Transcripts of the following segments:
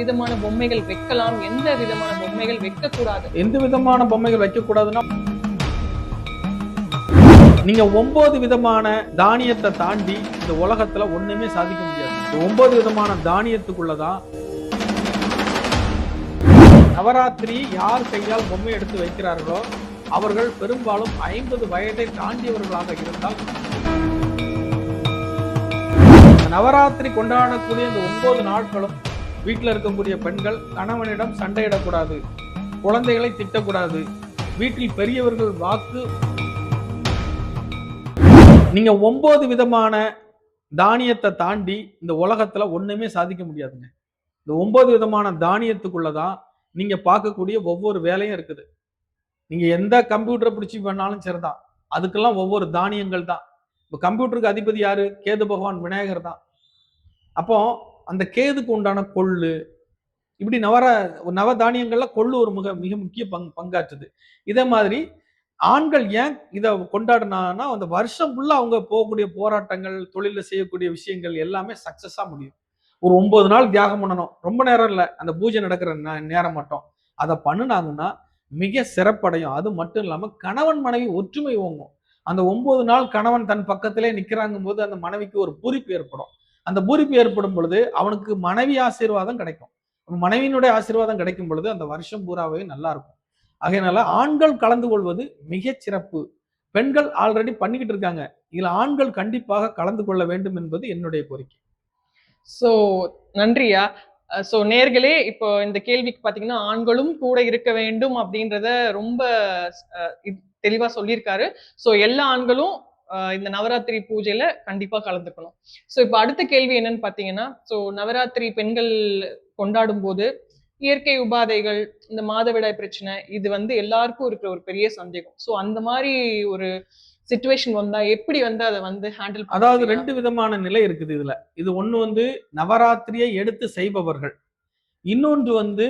விதமான பொம்மைகள் வைக்கலாம் எந்த விதமான பொம்மைகள் வைக்கக்கூடாது. எந்த விதமான பொம்மைகள் வைக்கக்கூடாதுன்னா நீங்க ஒன்பது விதமான தானியத்தை தாண்டி இந்த உலகத்துல ஒண்ணுமே சாதிக்க முடியாது. ஒன்பது விதமான தானியத்துக்குள்ளதான் நவராத்திரி யார் கையால் பொம்மை எடுத்து வைக்கிறார்களோ அவர்கள் பெரும்பாலும் ஐம்பது வயதை தாண்டியவர்களாக இருந்தால் நவராத்திரி கொண்டாடக்கூடிய இந்த ஒன்பது நாட்களும் வீட்டில் இருக்கக்கூடிய பெண்கள் கணவனிடம் சண்டையிடக்கூடாது குழந்தைகளை திட்டக்கூடாது. வீட்டில் பெரியவர்கள் வாக்கு நீங்க ஒன்பது விதமான தானியத்தை தாண்டி இந்த உலகத்துல ஒண்ணுமே சாதிக்க முடியாதுங்க. இந்த ஒன்பது விதமான தானியத்துக்குள்ளதான் நீங்க பார்க்கக்கூடிய ஒவ்வொரு வேலையும் இருக்குது. நீங்க எந்த கம்ப்யூட்டரை பிடிச்சி பண்ணாலும் சரிதான். அதுக்கெல்லாம் ஒவ்வொரு தானியங்கள் தான். இப்போ கம்ப்யூட்டருக்கு அதிபதி யாரு? கேது பகவான் விநாயகர் தான். அப்போ அந்த கேதுக்கு உண்டான கொள்ளு இப்படி நவர நவ தானியங்கள்ல கொள்ளு ஒரு மிக மிக முக்கிய பங் பங்காற்றுது. இதே மாதிரி ஆண்கள் ஏன் இதை கொண்டாடினாங்கன்னா அந்த வருஷம் ஃபுல்லாக அவங்க போகக்கூடிய போராட்டங்கள் தொழிலில் செய்யக்கூடிய விஷயங்கள் எல்லாமே சக்ஸஸாக முடியும். ஒரு ஒன்பது நாள் தியாகம் பண்ணணும். ரொம்ப நேரம் இல்லை. அந்த பூஜை நடக்கிற நே- நேரம் மட்டும். அதை பண்ணுனாங்கன்னா மிக சிறப்படையும். அது மட்டும் இல்லாமல் கணவன் மனைவி ஒற்றுமை ஓங்கும். அந்த ஒன்பது நாள் கணவன் தன் பக்கத்திலே நிற்கிறாங்கும் போது அந்த மனைவிக்கு ஒரு பூரிப்பு ஏற்படும். அந்த பூரிப்பு ஏற்படும் பொழுது அவனுக்கு மனைவி ஆசீர்வாதம் கிடைக்கும். மனைவியினுடைய ஆசீர்வாதம் கிடைக்கும் பொழுது அந்த வருஷம் பூராவே நல்லா இருக்கும். அதனால ஆண்கள் கலந்து கொள்வது மிக சிறப்பு. பெண்கள் ஆல்ரெடி பண்ணிக்கிட்டு இருக்காங்க. இதுல ஆண்கள் கண்டிப்பாக கலந்து கொள்ள வேண்டும் என்பது என்னுடைய கோரிக்கை. சோ நன்றியா சோ நேர்களே இப்போ இந்த கேள்விக்கு பாத்தீங்கன்னா ஆண்களும் கூட இருக்க வேண்டும் அப்படின்றத ரொம்ப தெளிவாக தெளிவா சொல்லியிருக்காரு. சோ எல்லா ஆண்களும் இந்த நவராத்திரி பூஜையில கண்டிப்பா கலந்துக்கணும். சோ இப்போ அடுத்த கேள்வி என்னன்னு பாத்தீங்கன்னா சோ நவராத்திரி பெண்கள் கொண்டாடும் போது இயற்கை உபாதைகள் இந்த மாதவிடாய் பிரச்சனை இது வந்து எல்லாருக்கும் இருக்கிற ஒரு பெரிய சந்தேகம். சோ அந்த மாதிரி ஒரு சுச்சுவேஷன் வந்தா எப்படி வந்து அதை வந்து ஹேண்டில் அதாவது ரெண்டு விதமான நிலை இருக்குது இதுல. இது ஒண்ணு வந்து நவராத்திரியை எடுத்து செய்பவர்கள். இன்னொன்று வந்து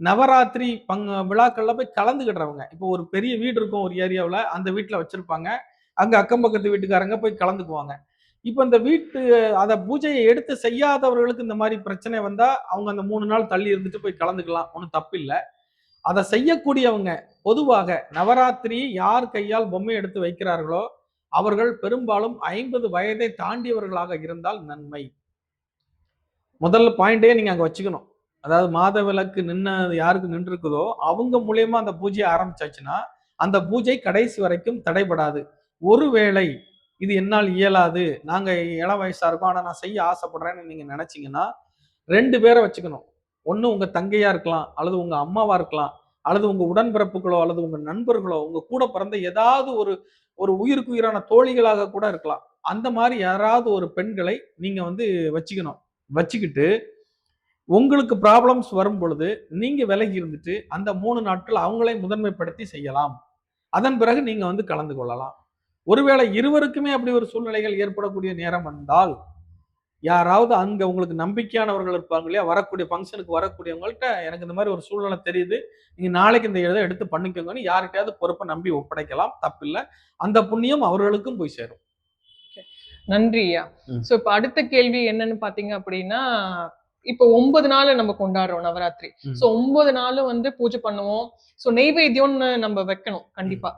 நவராத்திரி பங் விழாக்கள்ல போய் கலந்துக்கிடுறவங்க இப்போ ஒரு பெரிய வீடு இருக்கும் ஒரு ஏரியாவில் அந்த வீட்டில் வச்சிருப்பாங்க. அங்கே அக்கம் பக்கத்து வீட்டுக்காரங்க போய் கலந்துக்குவாங்க. இப்போ இந்த வீட்டு அதை பூஜையை எடுத்து செய்யாதவர்களுக்கு இந்த மாதிரி பிரச்சனை வந்தால் அவங்க அந்த மூணு நாள் தள்ளி இருந்துட்டு போய் கலந்துக்கலாம். ஒன்றும் தப்பில்லை. அதை செய்யக்கூடியவங்க பொதுவாக நவராத்திரி யார் கையால் பொம்மை எடுத்து வைக்கிறார்களோ அவர்கள் பெரும்பாலும் ஐம்பது வயதை தாண்டியவர்களாக இருந்தால் நன்மை. முதல் பாயிண்டே நீங்கள் அங்கே வச்சுக்கணும். அதாவது மாத விளக்கு நின்று யாருக்கு நின்றுருக்குதோ அவங்க மூலயமா அந்த பூஜையை ஆரம்பிச்சாச்சுன்னா அந்த பூஜை கடைசி வரைக்கும் தடைபடாது. ஒருவேளை இது என்னால் இயலாது நாங்க இளம் வயசா இருக்கோம் ஆனா நான் செய்ய ஆசைப்படுறேன்னு நீங்க நினைச்சீங்கன்னா ரெண்டு பேரை வச்சுக்கணும். ஒன்று உங்கள் தங்கையா இருக்கலாம் அல்லது உங்கள் அம்மாவா இருக்கலாம் அல்லது உங்கள் உடன்பிறப்புகளோ அல்லது உங்கள் நண்பர்களோ உங்கள் கூட பிறந்த ஏதாவது ஒரு ஒரு உயிருக்கு உயிரான தோழிகளாக கூட இருக்கலாம். அந்த மாதிரி யாராவது ஒரு பெண்களை நீங்கள் வந்து வச்சுக்கணும். வச்சுக்கிட்டு உங்களுக்கு ப்ராப்ளம்ஸ் வரும் பொழுது நீங்கள் விலகி இருந்துட்டு அந்த மூணு நாட்கள் அவங்களே முதன்மைப்படுத்தி செய்யலாம். அதன் பிறகு நீங்கள் வந்து கலந்து கொள்ளலாம். ஒருவேளை இருவருக்குமே அப்படி ஒரு சூழ்நிலைகள் ஏற்படக்கூடிய நேரம் வந்தால் யாராவது அங்க உங்களுக்கு நம்பிக்கையானவர்கள் இருப்பாங்க இல்லையா? வரக்கூடிய ஃபங்க்ஷனுக்கு வரக்கூடியவங்கள்ட்ட எனக்கு இந்த மாதிரி ஒரு சூழ்நிலை தெரியுது. நீங்க நாளைக்கு இந்த இதை எடுத்து பண்ணிக்கோங்கன்னு யார்கிட்டயாவது பொறுப்பை நம்பி ஒப்படைக்கலாம். தப்பில்லை. அந்த புண்ணியம் அவர்களுக்கும் போய் சேரும். நன்றியா. சோ இப்ப அடுத்த கேள்வி என்னன்னு பாத்தீங்க அப்படின்னா இப்போ ஒன்பது நாள் நம்ம கொண்டாடுறோம் நவராத்திரி. சோ ஒன்பது நாளும் வந்து பூஜை பண்ணுவோம். சோ நெய்வேத்தியம்னு நம்ம வைக்கணும் கண்டிப்பா.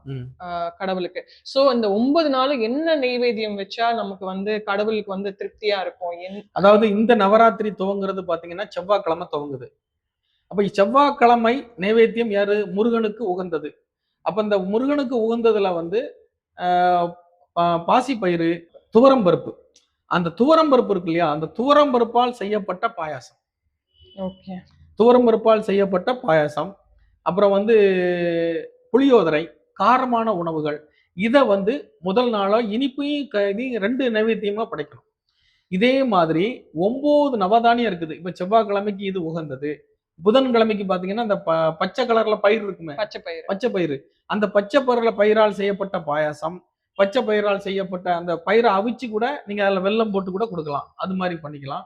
கடவுளுக்கு. சோ இந்த ஒன்பது நாளும் என்ன நெய்வேத்தியம் வச்சா நமக்கு வந்து கடவுளுக்கு வந்து திருப்தியா இருக்கும்? அதாவது இந்த நவராத்திரி துவங்குறது பாத்தீங்கன்னா செவ்வாய்க்கிழமை துவங்குது. அப்ப செவ்வாய்க்கிழமை நைவேத்தியம் யாரு? முருகனுக்கு உகந்தது. அப்ப இந்த முருகனுக்கு உகந்ததுல வந்து பாசிப்பயிறு துவரம் பருப்பு. அந்த துவரம் பருப்பு இருக்கு இல்லையா? அந்த துவரம் பருப்பால் செய்யப்பட்ட பாயாசம். ஓகே. துவரம் பருப்பால் செய்யப்பட்ட பாயாசம். அப்புறம் வந்து புளியோதரை காரமான உணவுகள். இதை வந்து முதல் நாளா இனிப்பையும் இதையும் ரெண்டு நைவேத்தியமா படைக்கணும். இதே மாதிரி ஒன்பது நவதானியம் இருக்குது. இப்ப செவ்வாய்க்கிழமைக்கு இது உகந்தது. புதன்கிழமைக்கு பாத்தீங்கன்னா அந்த பச்சை கலர்ல பயிர் இருக்குமே. பச்சை பயிறு. பச்சை பயிறு. அந்த பச்சை பயிரில பயிரால் செய்யப்பட்ட பாயாசம். பச்சை பயிரால் செய்யப்பட்ட அந்த பயிரை அவிச்சு கூட நீங்க அதில் வெள்ளம் போட்டு கூட கொடுக்கலாம். அது மாதிரி பண்ணிக்கலாம்.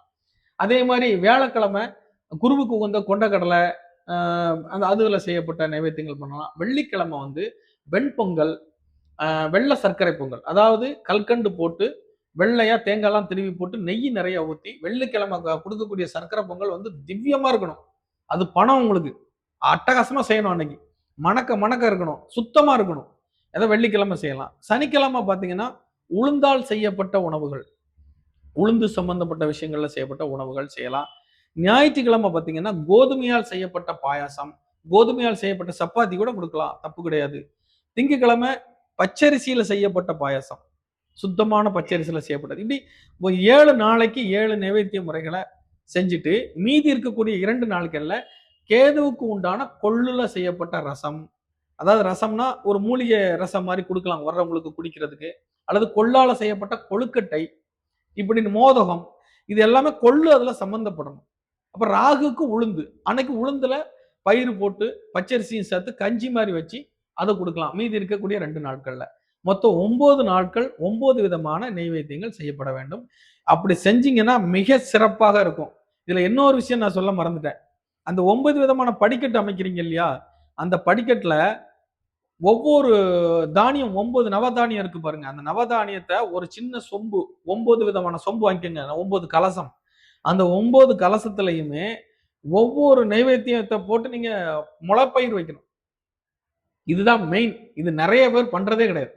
அதே மாதிரி வியாழக்கிழமை குருவுக்கு உகந்த கொண்டக்கடலை அந்த அதுல செய்யப்பட்ட நைவேத்தியங்கள் பண்ணலாம். வெள்ளிக்கிழமை வந்து வெண்பொங்கல் வெள்ளை சர்க்கரை பொங்கல். அதாவது கல்கண்டு போட்டு வெள்ளையா தேங்காய்லாம் திருவி போட்டு நெய் நிறைய ஊற்றி வெள்ளிக்கிழமை கொடுக்கக்கூடிய சர்க்கரை பொங்கல் வந்து திவ்யமா இருக்கணும். அது பணம் உங்களுக்கு. அட்டகாசமா செய்யணும் அன்னைக்கு. மணக்க மணக்க இருக்கணும். சுத்தமா இருக்கணும். ஏதோ வெள்ளிக்கிழமை செய்யலாம். சனிக்கிழமை பார்த்தீங்கன்னா உளுந்தால் செய்யப்பட்ட உணவுகள். உளுந்து சம்பந்தப்பட்ட விஷயங்கள்ல செய்யப்பட்ட உணவுகள் செய்யலாம். ஞாயிற்றுக்கிழமை பார்த்தீங்கன்னா கோதுமையால் செய்யப்பட்ட பாயாசம் கோதுமையால் செய்யப்பட்ட சப்பாத்தி கூட கொடுக்கலாம். தப்பு கிடையாது. திங்கக்கிழமை பச்சரிசியில் செய்யப்பட்ட பாயாசம். சுத்தமான பச்சரிசியில் செய்யப்பட்டது. இப்படி ஏழு நாளைக்கு ஏழு நைவேத்திய முறைகளை செஞ்சுட்டு மீதி இருக்கக்கூடிய இரண்டு நாட்களில் கேதுவுக்கு உண்டான கொள்ளுல செய்யப்பட்ட ரசம் அதாவது ரசம்னா ஒரு மூலிகை ரசம் மாதிரி கொடுக்கலாம் வர்றவங்களுக்கு குடிக்கிறதுக்கு. அல்லது கொள்ளால செய்யப்பட்ட கொழுக்கட்டை இப்படி மோதகம் இது எல்லாமே கொள்ளு அதுல சம்மந்தப்படணும் அப்ப ராகுக்கு உளுந்து அன்னைக்கு உளுந்துல பயிர் போட்டு பச்சரிசியும் சேர்த்து கஞ்சி மாதிரி வச்சு அதை கொடுக்கலாம். மீதி இருக்கக்கூடிய ரெண்டு நாட்கள்ல. மொத்தம் ஒன்பது நாட்கள் ஒன்பது விதமான நெய்வேத்தியங்கள் செய்யப்பட வேண்டும். அப்படி செஞ்சீங்கன்னா மிக சிறப்பாக இருக்கும். இதுல இன்னொரு விஷயம் நான் சொல்ல மறந்துட்டேன். அந்த ஒன்பது விதமான படிக்கட்டு அமைக்கிறீங்க இல்லையா? அந்த படிக்கட்டுல ஒவ்வொரு தானியம் ஒன்பது நவதானியம் இருக்கு பாருங்க. அந்த நவதானியத்தை ஒரு சின்ன சொம்பு ஒன்பது விதமான சொம்பு வாங்கிக்கோங்க. ஒன்பது கலசம். அந்த ஒன்பது கலசத்துலயுமே ஒவ்வொரு நைவேத்தியத்தை போட்டு நீங்க முளைப்பயிர் வைக்கணும். இதுதான் மெயின் இது நிறைய பேர் பண்றதே கிடையாது.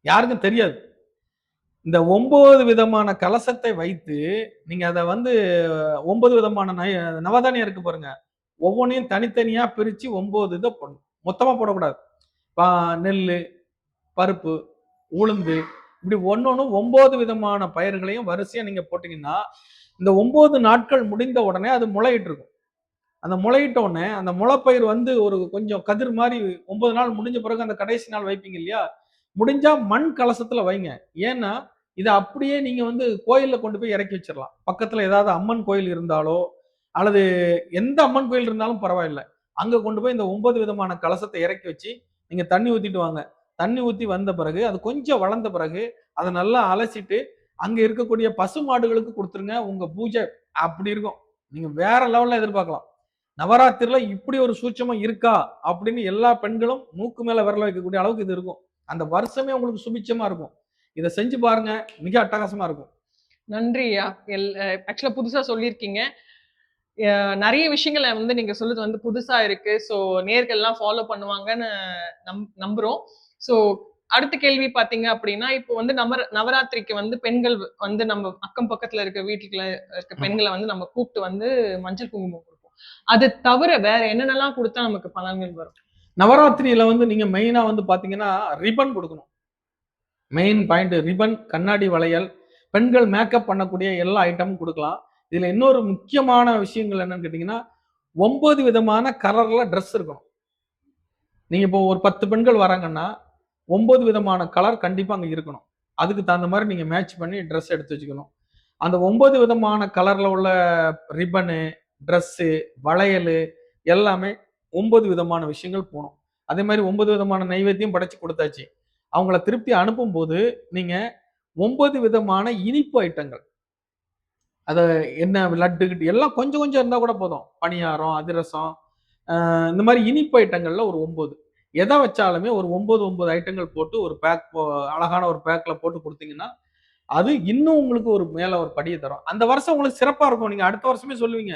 யாருக்கும் தெரியாது. இந்த ஒன்பது விதமான கலசத்தை வைத்து நீங்க அதை வந்து ஒன்பது விதமான நவதானியம் இருக்கு பாருங்க. ஒவ்வொன்றையும் தனித்தனியா பிரிச்சு ஒன்பது இதை பண்ணும் மொத்தமா போடக்கூடாது. பா- நெல் பருப்பு உளுந்து இப்படி ஒன்னொன்னு ஒன்பது விதமான பயிர்களையும் வரிசையா நீங்க போட்டீங்கன்னா இந்த ஒன்பது நாட்கள் முடிந்த உடனே அது முளையிட்டு இருக்கும் அந்த முளையிட்ட உடனே அந்த முளைப்பயிர் வந்து ஒரு கொஞ்சம் கதிர் மாதிரி ஒன்பது நாள் முடிஞ்ச பிறகு அந்த கடைசி நாள் வைப்பீங்க இல்லையா? முடிஞ்சா மண் கலசத்துல வைங்க. ஏன்னா இதை அப்படியே நீங்க வந்து கோயில்ல கொண்டு போய் இறக்கி வச்சிடலாம். பக்கத்துல ஏதாவது அம்மன் கோயில் இருந்தாலோ அல்லது எந்த அம்மன் கோயில் இருந்தாலும் பரவாயில்ல. அங்க கொண்டு போய் இந்த ஒன்பது விதமான கலசத்தை இறக்கி வச்சு நீங்க தண்ணி ஊத்திட்டு வாங்க. தண்ணி ஊத்தி வந்த பிறகு அது கொஞ்சம் வளர்ந்த பிறகு அதை நல்லா அலசிட்டு அங்க இருக்கக்கூடிய பசு மாடுகளுக்கு கொடுத்துருங்க. உங்க பூஜை அப்படி இருக்கும். நீங்க வேற லெவல்ல எதிர்பார்க்கலாம். நவராத்திரில இப்படி ஒரு சூட்சமம் இருக்கா? அப்படின்னு எல்லா பெண்களும் மூக்கு மேல விரல வைக்கக்கூடிய அளவுக்கு இது இருக்கும். அந்த வருஷமே உங்களுக்கு சுபிச்சமா இருக்கும். இதை செஞ்சு பாருங்க. மிக அட்டகாசமா இருக்கும். நன்றியா எல் ஆக்சுவலா புதுசா சொல்லியிருக்கீங்க. நிறைய விஷயங்களை வந்து நீங்க சொல்றது வந்து புதுசா இருக்கு. ஸோ நேர்கள்லாம் ஃபாலோ பண்ணுவாங்கன்னு நம் நம்புறோம். ஸோ அடுத்த கேள்வி பாத்தீங்க அப்படின்னா இப்போ வந்து நவ நவராத்திரிக்கு வந்து பெண்கள் வந்து நம்ம அக்கம் பக்கத்துல இருக்க வீட்டுக்குள்ள இருக்க. பெண்களை வந்து நம்ம கூப்பிட்டு வந்து மஞ்சள் குங்குமம் கொடுப்போம். அது தவிர வேற என்னென்னலாம் கொடுத்தா நமக்கு பலன்கள் வரும்? நவராத்திரியில வந்து நீங்க மெயினா வந்து பாத்தீங்கன்னா ரிபன் கொடுக்கணும். மெயின் பாயிண்ட் ரிபன் கண்ணாடி வளையல் பெண்கள் மேக்கப் பண்ணக்கூடிய எல்லா ஐட்டமும் கொடுக்கலாம். இதுல இன்னொரு முக்கியமான விஷயங்கள் என்னன்னு கேட்டீங்கன்னா ஒன்பது விதமான கலர்ல ட்ரெஸ் இருக்கணும். நீங்க இப்போ ஒரு பத்து பெண்கள் வராங்கன்னா ஒன்பது விதமான கலர் கண்டிப்பா அங்க இருக்கணும். அதுக்கு தகுந்த மாதிரி நீங்க மேட்ச் பண்ணி ட்ரெஸ் எடுத்து வச்சுக்கணும். அந்த ஒன்பது விதமான கலர்ல உள்ள ரிப்பனு ட்ரெஸ்ஸு வளையல் எல்லாமே ஒன்பது விதமான விஷயங்கள் போகணும். அதே மாதிரி ஒன்பது விதமான நைவேத்தியம் படைச்சு கொடுத்தாச்சு. அவங்கள திருப்தி அனுப்பும்போது நீங்க ஒன்பது விதமான இனிப்பு ஐட்டங்கள் அதை என்ன லட்டு கிட்டு எல்லாம் கொஞ்சம் கொஞ்சம் இருந்தால் கூட போதும். பணியாரம் அதிரசம் இந்த மாதிரி இனிப்பு ஐட்டங்களில் ஒரு ஒம்பது. எதை வச்சாலுமே ஒரு ஒம்பது ஒம்பது ஐட்டங்கள் போட்டு ஒரு பேக் அழகான ஒரு பேக்கில் போட்டு கொடுத்தீங்கன்னா அது இன்னும் உங்களுக்கு ஒரு மேலே ஒரு படியை தரும். அந்த வருஷம் உங்களுக்கு சிறப்பாக இருக்கும். நீங்கள் அடுத்த வருஷமே சொல்லுவீங்க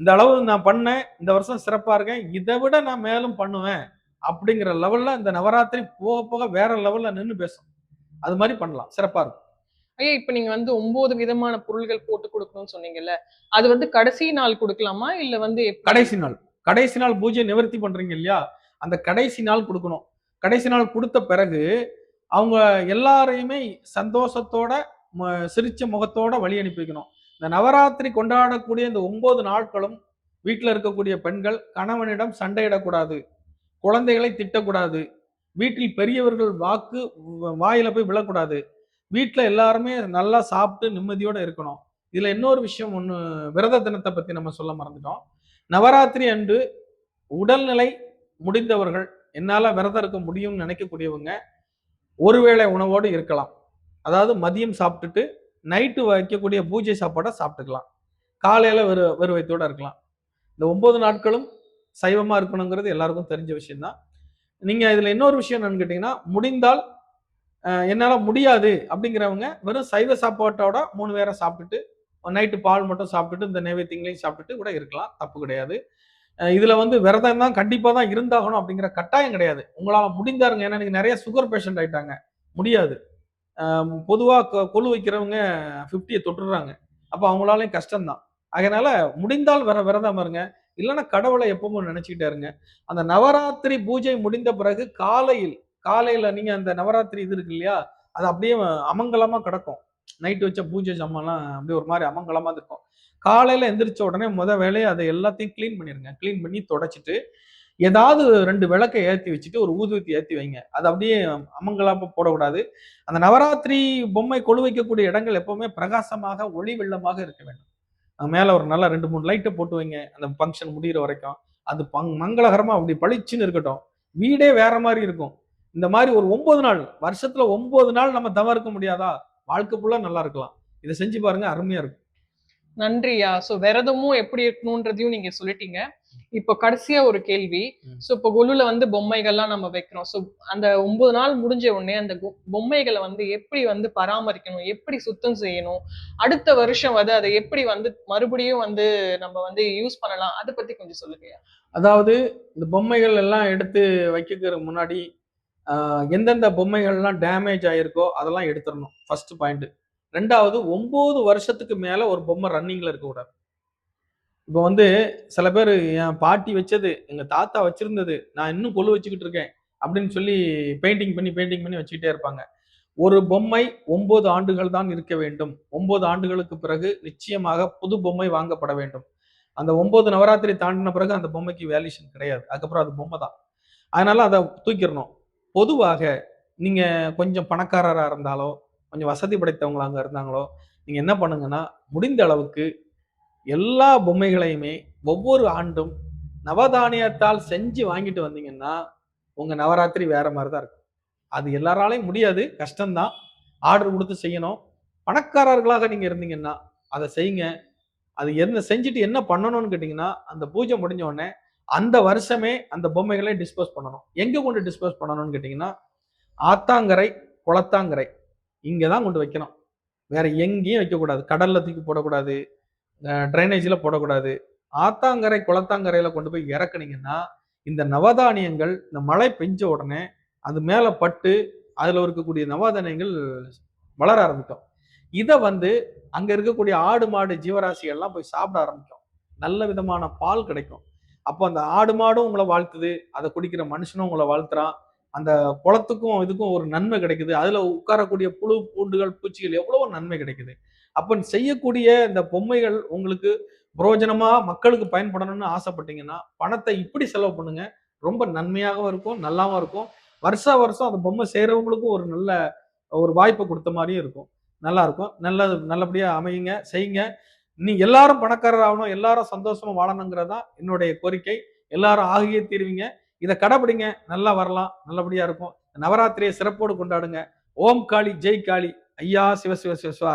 இந்த அளவு நான் பண்ணேன் இந்த வருஷம் சிறப்பாக இருக்கேன் இதை விட நான் மேலும் பண்ணுவேன். அப்படிங்கிற லெவலில் இந்த நவராத்திரி போக போக வேற லெவலில் நின்று பேசும். அது மாதிரி பண்ணலாம். சிறப்பாக இருக்கும். ஐயா இப்ப நீங்க வந்து ஒன்பது விதமான பொருள்கள் போட்டு கொடுக்கணும்னு சொன்னீங்கல்ல அது வந்து கடைசி நாள் கொடுக்கலாமா? இல்ல வந்து கடைசி நாள். கடைசி நாள் பூஜை நிவர்த்தி பண்றீங்க இல்லையா? அந்த கடைசி நாள் கொடுக்கணும். கடைசி நாள் கொடுத்த பிறகு அவங்க எல்லாரையுமே சந்தோஷத்தோட ம- சிரிச்ச முகத்தோட வழி அனுப்பி வைக்கணும். இந்த நவராத்திரி கொண்டாடக்கூடிய இந்த ஒன்பது நாட்களும் வீட்டில் இருக்கக்கூடிய பெண்கள் கணவனிடம் சண்டையிடக்கூடாது. குழந்தைகளை திட்டக்கூடாது. வீட்டில் பெரியவர்கள் வாக்கு வ- வாயில போய் விழக்கூடாது. வீட்டில் எல்லாருமே நல்லா சாப்பிட்டு நிம்மதியோடு இருக்கணும். இதில் இன்னொரு விஷயம் ஒன்று விரத தினத்தை பற்றி நம்ம சொல்ல மறந்துட்டோம். நவராத்திரி அன்று உடல்நிலை முடிந்தவர்கள் என்னால் விரதம் இருக்க முடியும்னு நினைக்கக்கூடியவங்க ஒருவேளை உணவோடு இருக்கலாம். அதாவது மதியம் சாப்பிட்டுட்டு நைட்டு வைக்கக்கூடிய பூஜை சாப்பாடை சாப்பிட்டுக்கலாம். காலையில் வெறு வெறுவயத்தோட இருக்கலாம். இந்த ஒம்பது நாட்களும் சைவமாக இருக்கணுங்கிறது எல்லாருக்கும் தெரிஞ்ச விஷயம்தான். நீங்கள் இதில் இன்னொரு விஷயம் என்னன்னு கேட்டிங்கன்னா முடிந்தால் என்னால் முடியாது அப்படிங்கிறவங்க வெறும் சைவ சாப்பாட்டோட மூணு பேரை சாப்பிட்டுட்டு நைட்டு பால் மட்டும் சாப்பிட்டுட்டு இந்த நைவேத்தியங்களையும் சாப்பிட்டுட்டு கூட இருக்கலாம். தப்பு கிடையாது. இதில் வந்து விரதம் தான் கண்டிப்பாக தான் இருந்தாகணும் அப்படிங்கிற கட்டாயம் கிடையாது. உங்களால் முடிந்தாருங்க. ஏன்னா நீங்கள் நிறைய சுகர் பேஷண்ட் ஆயிட்டாங்க. முடியாது. பொதுவாக கொழு கொ- கொலு வைக்கிறவங்க 50 தொட்டுடுறாங்க. அப்போ அவங்களாலையும் கஷ்டம்தான் அதனால முடிந்தால் வர விரதம் இருங்க. இல்லைன்னா கடவுளை எப்பவும் நினைச்சுக்கிட்டே இருங்க. அந்த நவராத்திரி பூஜை முடிந்த பிறகு காலையில் காலையில நீங்க அந்த நவராத்திரி இது இருக்கு இல்லையா அது அப்படியே அமங்கலமா கிடக்கும். நைட்டு வச்ச பூஜை ஜாமான்லாம் அப்படியே ஒரு மாதிரி அமங்கலமா இருக்கும். காலையில எந்திரிச்ச உடனே முத வேலையை அதை எல்லாத்தையும் க்ளீன் பண்ணிருங்க க்ளீன் பண்ணி தொடச்சிட்டு ஏதாவது ரெண்டு விளக்கை ஏற்றி வச்சுட்டு ஒரு ஊதுவத்தி ஏற்றி வைங்க. அது அப்படியே அமங்கலாம போடக்கூடாது. அந்த நவராத்திரி பொம்மை கொழு வைக்கக்கூடிய இடங்கள் எப்பவுமே பிரகாசமாக ஒளி வெள்ளமாக இருக்க வேண்டும். மேலே ஒரு நல்ல ரெண்டு மூணு லைட்டை போட்டு வைங்க. அந்த ஃபங்க்ஷன் முடிகிற வரைக்கும். அது பங் மங்களகரமாக அப்படி பளிச்சுன்னு இருக்கட்டும். வீடே வேற மாதிரி இருக்கும். இந்த மாதிரி ஒரு ஒன்பது நாள் வருஷத்துல ஒன்பது நாள் நம்ம தவம் இருக்க முடியாதா? வாழ்க்கை ஃபுல்லா நல்லா இருக்கலாம். இதை செஞ்சு பாருங்க அருமையா இருக்கும். நன்றியா சோ விரதமும் எப்படி இருக்கணும்ன்றதையும் நீங்க சொல்லிட்டீங்க. இப்போ கடைசியா ஒரு கேள்வி. சோ இப்போ கொலுல வந்து பொம்மைகள்லாம் நம்ம வைக்கிறோம். சோ அந்த ஒன்பது நாள் முடிஞ்ச உடனே அந்த பொம்மைகளை வந்து எப்படி வந்து பராமரிக்கணும்? எப்படி சுத்தம் செய்யணும்? அடுத்த வருஷம் வந்து அதை எப்படி வந்து மறுபடியும் வந்து நம்ம வந்து யூஸ் பண்ணலாம்? அதை பத்தி கொஞ்சம் சொல்லுங்க அதாவது இந்த பொம்மைகள் எல்லாம் எடுத்து வைக்கிறதுக்கு முன்னாடி எந்தெந்த பொம்மைகள்லாம் டேமேஜ் ஆயிருக்கோ அதெல்லாம் எடுத்துடணும். ஃபர்ஸ்ட் பாயிண்ட் ரெண்டாவது ஒன்பது வருஷத்துக்கு மேலே ஒரு பொம்மை ரன்னிங்ல இருக்கக்கூடாது இப்போ வந்து சில பேர் என் பாட்டி வச்சது எங்கள் தாத்தா வச்சிருந்தது நான் இன்னும் கொள்ளு வச்சுக்கிட்டு இருக்கேன் அப்படின்னு சொல்லி பெயிண்டிங் பண்ணி பெயிண்டிங் பண்ணி வச்சுக்கிட்டே இருப்பாங்க. ஒரு பொம்மை ஒன்பது ஆண்டுகள் தான் இருக்க வேண்டும். ஒன்பது ஆண்டுகளுக்கு பிறகு நிச்சயமாக புது பொம்மை வாங்கப்பட வேண்டும். அந்த ஒன்பது நவராத்திரி தாண்டின பிறகு அந்த பொம்மைக்கு வேல்யூஷன் கிடையாது. அதுக்கப்புறம் அது பொம்மை தான் அதனால அதை தூக்கிடணும். பொதுவாக நீங்கள் கொஞ்சம் பணக்காரராக இருந்தாலோ கொஞ்சம் வசதி படைத்தவங்களாக இருந்தாங்களோ நீங்கள் என்ன பண்ணுங்கன்னா முடிந்த அளவுக்கு எல்லா பொம்மைகளையுமே ஒவ்வொரு ஆண்டும் நவதானியத்தால் செஞ்சு வாங்கிட்டு வந்தீங்கன்னா உங்கள் நவராத்திரி வேற மாதிரி தான் இருக்கும். அது எல்லாராலையும் முடியாது. கஷ்டம்தான். ஆர்டர் கொடுத்து செய்யணும். பணக்காரர்களாக நீங்கள் இருந்தீங்கன்னா அதை செய்யுங்க. அது என்ன செஞ்சுட்டு என்ன பண்ணணும்னு கேட்டிங்கன்னா அந்த பூஜை முடிஞ்ச உடனே அந்த வருஷமே அந்த பொம்மைகளை டிஸ்போஸ் பண்ணணும். எங்கே கொண்டு டிஸ்போஸ் பண்ணணும்னு கேட்டிங்கன்னா ஆத்தாங்கரை குளத்தாங்கரை இங்கே தான் கொண்டு வைக்கணும். வேற எங்கேயும் வைக்கக்கூடாது. கடலில் தூக்கி போடக்கூடாது. ட்ரைனேஜில் போடக்கூடாது. ஆத்தாங்கரை குளத்தாங்கரையில் கொண்டு போய் இறக்குனீங்கன்னா இந்த நவதானியங்கள் இந்த மழை பெஞ்ச உடனே அது மேலே பட்டு அதில் இருக்கக்கூடிய நவதானியங்கள் வளர ஆரம்பிக்கும். இதை வந்து அங்கே இருக்கக்கூடிய ஆடு மாடு ஜீவராசிகள்லாம் போய் சாப்பிட ஆரம்பிக்கும். நல்ல விதமான பால் கிடைக்கும். அப்போ அந்த ஆடு மாடும் உங்களை வாழ்த்துது அதை குடிக்கிற மனுஷனும் உங்களை வாழ்த்துறான். அந்த குளத்துக்கும் இதுக்கும் ஒரு நன்மை கிடைக்குது. அதுல உட்காரக்கூடிய புழு பூண்டுகள் பூச்சிகள் எவ்வளவோ நன்மை கிடைக்குது. அப்போ செய்யக்கூடிய இந்த பொம்மைகள் உங்களுக்கு புரோஜனமா மக்களுக்கு பயன்படணும்னு ஆசைப்பட்டீங்கன்னா பணத்தை இப்படி செலவு பண்ணுங்க. ரொம்ப நன்மையாகவும் இருக்கும் நல்லாவும் இருக்கும். வருஷா வருஷம் அந்த பொம்மை செய்கிறவங்களுக்கும் ஒரு நல்ல ஒரு வாய்ப்பை கொடுத்த மாதிரியும் இருக்கும். நல்லா இருக்கும். நல்ல நல்லபடியாக அமையுங்க செய்யுங்க. நீ எல்லாரும் பணக்காரர் ஆகணும் எல்லாரும் சந்தோஷமா வாழணுங்கிறதா என்னுடைய கோரிக்கை. எல்லாரும் ஆகியே தீருவீங்க. இதை கடைபிடிங்க நல்லா வரலாம். நல்லபடியா இருக்கும். நவராத்திரியை சிறப்போடு கொண்டாடுங்க. ஓம் காளி ஜெய் காளி. ஐயா சிவ சிவ சிவ சிவ